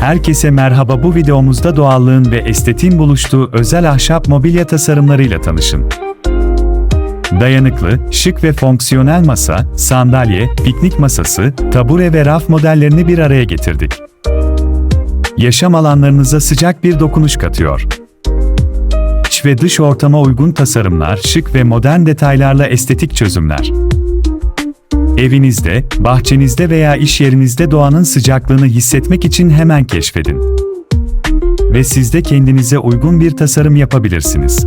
Herkese merhaba bu videomuzda doğallığın ve estetiğin buluştuğu özel ahşap mobilya tasarımlarıyla tanışın. Dayanıklı, şık ve fonksiyonel masa, sandalye, piknik masası, tabure ve raf modellerini bir araya getirdik. Yaşam alanlarınıza sıcak bir dokunuş katıyor. İç ve dış ortama uygun tasarımlar, şık ve modern detaylarla estetik çözümler. Evinizde, bahçenizde veya iş yerinizde doğanın sıcaklığını hissetmek için hemen keşfedin. Ve siz de kendinize uygun bir tasarım yapabilirsiniz.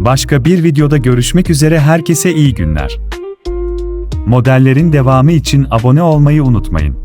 Başka bir videoda görüşmek üzere herkese iyi günler. Modellerin devamı için abone olmayı unutmayın.